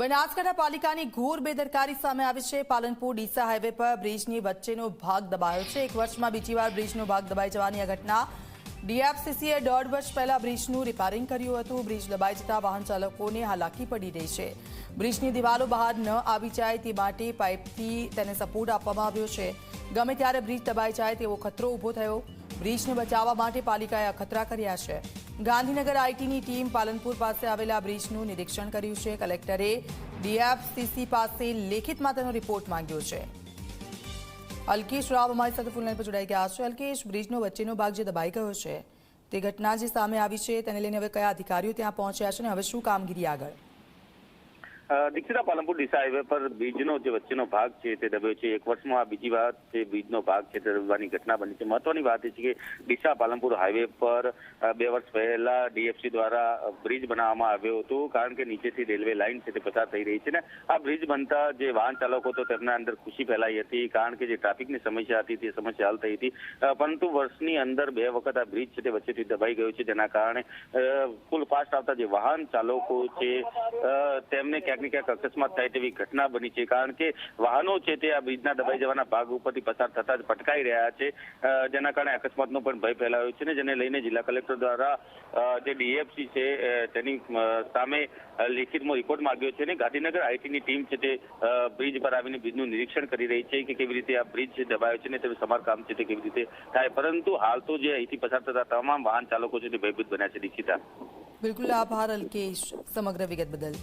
બનાસકાંઠા પાલિકાની ઘોર બેદરકારી સામે આવી છે. પાલનપુર ડીસા હાઈવે પર બ્રિજની વચ્ચેનો ભાગ દબાયો છે. એક વર્ષમાં બીજી વાર બ્રિજનો ભાગ દબાઈ જવાની આ ઘટના ડીએફસીસીએ દોઢ વર્ષ પહેલા બ્રિજનું રિપેરિંગ કર્યું હતું. બ્રિજ દબાઈ જતા વાહન ચાલકોને હાલાકી પડી રહી છે. બ્રિજની દિવાલો બહાર ન આવી જાય તે માટે પાઇપથી તેને સપોર્ટ આપવામાં આવ્યો છે. ગમે ત્યારે બ્રિજ દબાઈ જાય તેવો ખતરો ઊભો થયો. બ્રિજને બચાવવા માટે પાલિકાએ અખતરા કર્યા છે. ગાંધીનગર આઈટીની ટીમ પાલનપુર પાસે આવેલા બ્રિજનું નિરીક્ષણ કર્યું છે. કલેક્ટરે ડીએફસીસી પાસે લેખિતમાં તેનો રિપોર્ટ માંગ્યો છે. અલ્કેશ રાવ અમારી સાથે ફૂલલાઈન પર જોડાઈ ગયા છે. અલ્કેશ, બ્રિજનો વચ્ચેનો ભાગ જે દબાઈ ગયો છે, તે ઘટના જે સામે આવી છે, તેને લઈને હવે કયા અધિકારીઓ ત્યાં પહોંચ્યા છે અને હવે શું કામગીરી આગળ? દીક્ષિતા પાલનપુર ડીસા હાઈવે પર બ્રિજનો જે વચ્ચેનો ભાગ છે તે દબાયો છે. એક વર્ષમાં આ બીજી વાર જે બ્રિજનો ભાગ છે તે દબાવવાની ઘટના બની છે. મહત્વની વાત એ છે કે ડીસા પાલનપુર હાઈવે પર બે વર્ષ પહેલા ડીએફસી દ્વારા બ્રિજ બનાવવામાં આવ્યો હતો કારણ કે નીચેથી રેલવે લાઇન છે તે પસાર થઈ રહી છે ને આ બ્રિજ બનતા જે વાહન ચાલકો હતો તેમના અંદર ખુશી ફેલાઈ હતી કારણ કે જે ટ્રાફિકની સમસ્યા હતી તે સમસ્યા હલ થઈ હતી. પરંતુ વર્ષની અંદર બે વખત આ બ્રિજ છે તે વચ્ચેથી દબાઈ ગયો છે. જેના કારણે ફૂલ ફાસ્ટ આવતા જે વાહન ચાલકો છે તેમને ક્યાંક ને ક્યાંક અકસ્માત થાય તેવી ઘટના બની છે. કારણ કે વાહનો છે તે આ બ્રિજના દબાઈ જવાના ભાગ ઉપરથી પસાર થતા જ ભટકાઈ રહ્યા છે. જેના કારણે અકસ્માતનો પણ ભય ફેલાયો છે ને, જેને લઈને જિલ્લા કલેક્ટર દ્વારા જે ડીએફસી છે તેની સામે લેખિતમાં રિપોર્ટ માંગ્યો છે ને, ગાંધીનગર આઈટીની ટીમ છે તે બ્રિજ પર આવીને બ્રિજનું નિરીક્ષણ કરી રહી છે કે કેવી રીતે આ બ્રિજ દબાયો છે ને, તેનું સમારકામ છે તે કેવી રીતે થાય. પરંતુ હાલ તો જે અહીંથી પસાર થતા તમામ વાહન ચાલકો છે તે ભયભીત બન્યા છે. દીક્ષિતા. બિલકુલ આભાર અલ્કેશ, સમગ્ર વિગત બદલ.